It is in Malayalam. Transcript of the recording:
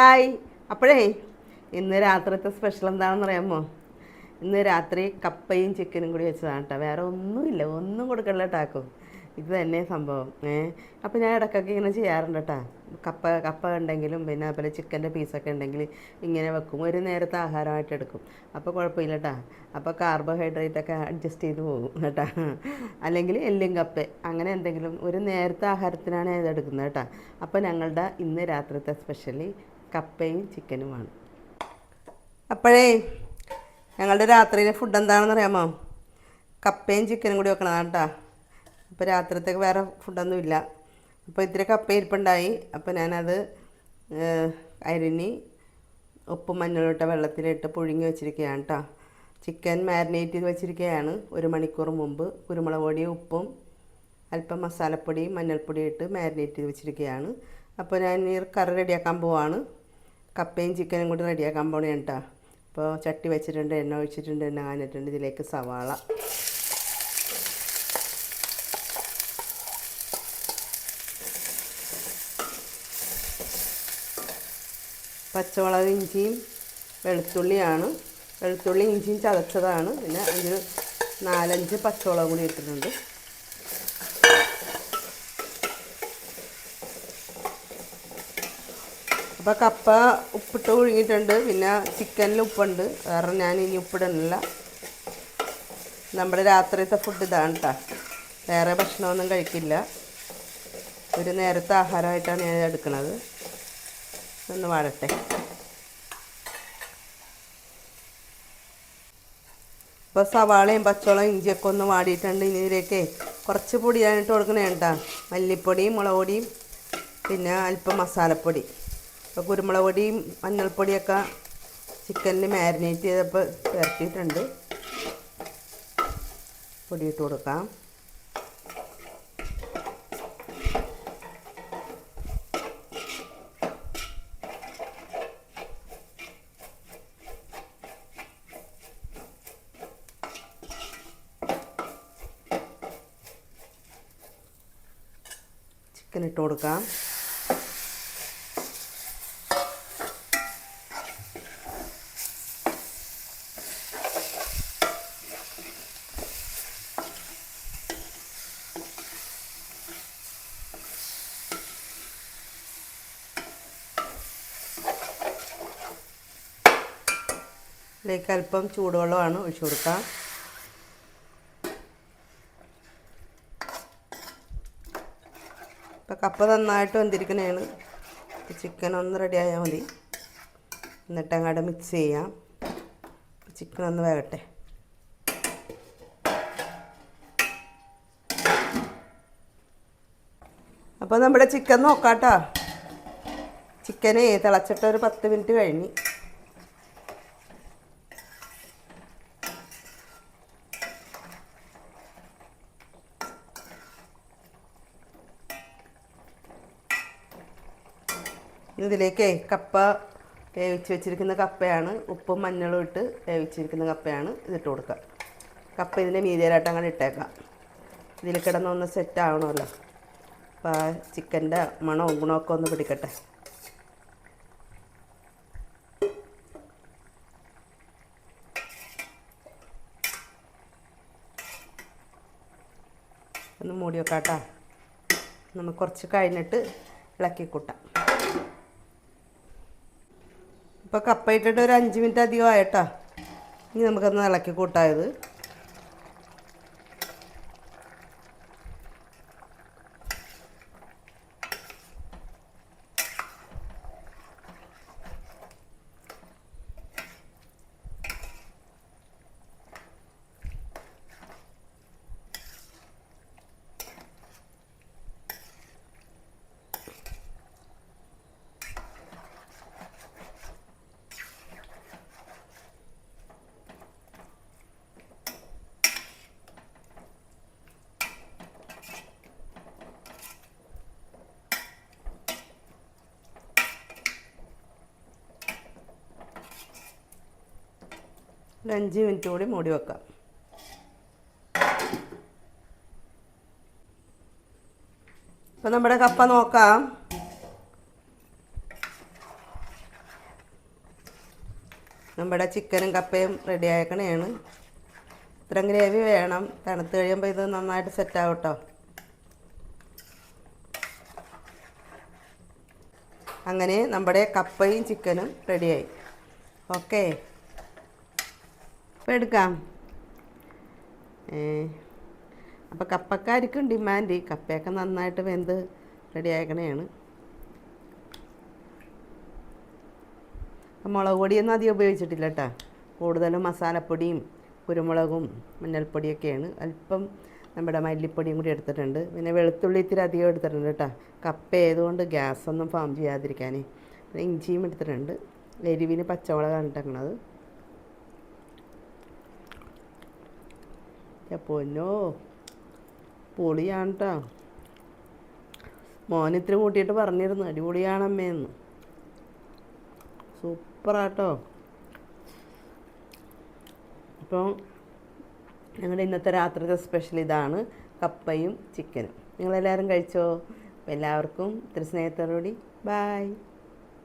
ഹായ്. അപ്പോഴേ ഇന്ന് രാത്രിത്തെ സ്പെഷ്യൽ എന്താണെന്ന് അറിയാമോ? ഇന്ന് രാത്രി കപ്പയും ചിക്കനും കൂടി വെച്ചതാണ് കേട്ടോ വേറെ ഒന്നുമില്ല ഒന്നും കൊടുക്കണില്ല ടാക്കും ഇത് തന്നെ സംഭവം ഏ. അപ്പോൾ ഞാൻ ഇടയ്ക്കൊക്കെ ഇങ്ങനെ ചെയ്യാറുണ്ട് കേട്ടോ കപ്പ കപ്പ ഉണ്ടെങ്കിലും പിന്നെ അതുപോലെ ചിക്കന്റെ പീസൊക്കെ ഉണ്ടെങ്കിൽ ഇങ്ങനെ വെക്കും. ഒരു നേരത്തെ ആഹാരമായിട്ട് എടുക്കും. അപ്പോൾ കുഴപ്പമില്ല കേട്ടോ അപ്പോൾ കാർബോഹൈഡ്രേറ്റ് ഒക്കെ അഡ്ജസ്റ്റ് ചെയ്ത് പോകും കേട്ടോ അല്ലെങ്കിൽ എല്ലും കപ്പ അങ്ങനെ എന്തെങ്കിലും ഒരു നേരത്തെ ആഹാരത്തിനാണ് ഇത് എടുക്കുന്നത് കേട്ടോ അപ്പോൾ ഞങ്ങളുടെ ഇന്ന് രാത്രിത്തെ സ്പെഷ്യലി കപ്പയും ചിക്കനുമാണ്. അപ്പോഴേ ഞങ്ങളുടെ രാത്രിയിലെ ഫുഡ് എന്താണെന്ന് അറിയാമോ കപ്പയും ചിക്കനും കൂടി വെക്കണതാണ് കേട്ടോ അപ്പോൾ രാത്രിത്തേക്ക് വേറെ ഫുഡൊന്നും ഇല്ല. അപ്പോൾ ഇത്തിരി കപ്പ ഇരിപ്പുണ്ടായി. അപ്പോൾ ഞാനത് അരിഞ്ഞ് ഉപ്പും മഞ്ഞളിട്ട വെള്ളത്തിലിട്ട് പുഴുങ്ങി വെച്ചിരിക്കുകയാണ് കേട്ടോ ചിക്കൻ മാരിനേറ്റ് ചെയ്ത് വെച്ചിരിക്കുകയാണ്. ഒരു മണിക്കൂർ മുമ്പ് കുരുമുളക് പൊടിയും ഉപ്പും അല്പം മസാലപ്പൊടിയും മഞ്ഞൾപ്പൊടിയും ഇട്ട് മാരിനേറ്റ് ചെയ്ത് വെച്ചിരിക്കുകയാണ്. അപ്പോൾ ഞാൻ ഈ കറി റെഡിയാക്കാൻ പോവാണ്. കപ്പയും ചിക്കനും കൂടി റെഡിയാക്കാൻ പോണേണ് കേട്ടോ അപ്പോൾ ചട്ടി വെച്ചിട്ടുണ്ട് എണ്ണ ഒഴിച്ചിട്ടുണ്ട് എണ്ണ കാഞ്ഞിട്ടുണ്ട്. ഇതിലേക്ക് സവാള. പച്ചമുളക് ഇഞ്ചിയും വെളുത്തുള്ളിയാണ്. വെളുത്തുള്ളി ഇഞ്ചിയും ചതച്ചതാണ്. പിന്നെ അതിന് നാലഞ്ച് പച്ചമുളക് കൂടി ഇട്ടിട്ടുണ്ട്. അപ്പോൾ കപ്പ ഉപ്പിട്ട് ഒഴുകിയിട്ടുണ്ട് പിന്നെ ചിക്കനിൽ ഉപ്പുണ്ട്. കാരണം ഞാൻ ഇനി ഉപ്പിടുന്നില്ല. നമ്മുടെ രാത്രിയത്തെ ഫുഡ് ഇതാണ് കേട്ടോ വേറെ ഭക്ഷണമൊന്നും കഴിക്കില്ല. ഒരു നേരത്തെ ആഹാരമായിട്ടാണ് ഞാൻ എടുക്കുന്നത് ഒന്ന് വാഴട്ടെ. ഇപ്പോൾ സവാളയും പച്ചവളം ഇഞ്ചിയൊക്കെ ഒന്ന് വാടിയിട്ടുണ്ട്. ഇനി ഇതിലേക്ക് കുറച്ച് പൊടിയായിട്ട് കൊടുക്കണേ കേട്ടോ മല്ലിപ്പൊടിയും മുളക് പൊടിയും പിന്നെ അല്പം മസാലപ്പൊടി. അപ്പോൾ കുരുമുളക് പൊടിയും മഞ്ഞൾപ്പൊടിയൊക്കെ ചിക്കനിൽ മാരിനേറ്റ് ചെയ്തപ്പോൾ ചേർത്തിട്ടുണ്ട് പൊടിയിട്ട് കൊടുക്കാം. ചിക്കൻ ഇട്ട് കൊടുക്കാം. ഇതിലേക്ക് അല്പം ചൂടുവെള്ളമാണ് ഒഴിച്ചു കൊടുക്കാം. ഇപ്പം കപ്പ നന്നായിട്ട് വെന്തിരിക്കണേണ്. ചിക്കൻ ഒന്ന് റെഡി ആയാൽ മതി. എന്നിട്ട് അങ്ങോട്ട് മിക്സ് ചെയ്യാം. ചിക്കൻ ഒന്ന് വേകട്ടെ അപ്പോൾ നമ്മുടെ ചിക്കൻ നോക്കാട്ടോ. ചിക്കനെ തിളച്ചിട്ട് ഒരു പത്ത് മിനിറ്റ് കഴിഞ്ഞ്. ഇതിലേക്ക് കപ്പ വേവിച്ച് വെച്ചിരിക്കുന്ന കപ്പയാണ്. ഉപ്പും മഞ്ഞളും ഇട്ട് വേവിച്ചിരിക്കുന്ന കപ്പയാണ് ഇതിട്ട് കൊടുക്കുക. കപ്പ ഇതിന്റെ മീതിയിലായിട്ട് അങ്ങനെ ഇട്ടേക്കാം ഇതിൽ കിടന്നൊന്ന് സെറ്റ് ആവണമല്ലോ. അപ്പോൾ ആ ചിക്കന്റെ മണവും ഗുണമൊക്കെ ഒന്ന് പിടിക്കട്ടെ. ഒന്ന് മൂടി വെക്കാട്ടോ നമുക്ക് കുറച്ച് കഴിഞ്ഞിട്ട് ഇളക്കി കൂട്ടാം. ഇപ്പോൾ കപ്പ ഇട്ടിട്ട് ഒരു അഞ്ച് മിനിറ്റ് അധികം ഇനി നമുക്കൊന്ന് ഇളക്കി കൂട്ടായത്. ഒരു അഞ്ച് മിനിറ്റ് കൂടി മൂടി വെക്കാം. ഇപ്പം നമ്മുടെ കപ്പ നോക്കാം. നമ്മുടെ ചിക്കനും കപ്പയും റെഡി ആക്കണേണ് ഇത്രയും ഗ്രേവി വേണം. തണുത്ത് കഴിയുമ്പോൾ ഇത് നന്നായിട്ട് സെറ്റ് ആവും കേട്ടോ അങ്ങനെ നമ്മുടെ കപ്പയും ചിക്കനും റെഡിയായി ഓക്കെ അപ്പോൾ എടുക്കാം. ഏ അപ്പോൾ കപ്പക്കാർക്കും ഡിമാൻഡ്. കപ്പയൊക്കെ നന്നായിട്ട് വെന്ത് റെഡി ആക്കണേയാണ് മുളക് പൊടിയൊന്നും അധികം ഉപയോഗിച്ചിട്ടില്ല കേട്ടോ കൂടുതലും മസാലപ്പൊടിയും കുരുമുളകും മഞ്ഞൾപ്പൊടിയൊക്കെയാണ്. അല്പം നമ്മുടെ മല്ലിപ്പൊടിയും കൂടി എടുത്തിട്ടുണ്ട്. പിന്നെ വെളുത്തുള്ളി ഇത്തിരി അധികം എടുത്തിട്ടുണ്ട് കേട്ടോ കപ്പ ആയതുകൊണ്ട് ഗ്യാസൊന്നും ഫാം ചെയ്യാതിരിക്കാനേ. ഇഞ്ചിയും എടുത്തിട്ടുണ്ട്. എരിവിന് പച്ചമുളകാണ് ഇട്ടേക്കണത്. പൊന്നോ പൊളിയാണ് കേട്ടോ മോൻ ഇത്തിരി കൂട്ടിയിട്ട് പറഞ്ഞിരുന്നു അടിപൊളിയാണമ്മേന്ന്. സൂപ്പറാട്ടോ. അപ്പോൾ ഞങ്ങളുടെ ഇന്നത്തെ രാത്രിത്തെ സ്പെഷ്യൽ ഇതാണ് കപ്പയും ചിക്കനും നിങ്ങളെല്ലാവരും കഴിച്ചോ? എല്ലാവർക്കും ഇത്തിരി സ്നേഹത്തോടുകൂടി. ബായ്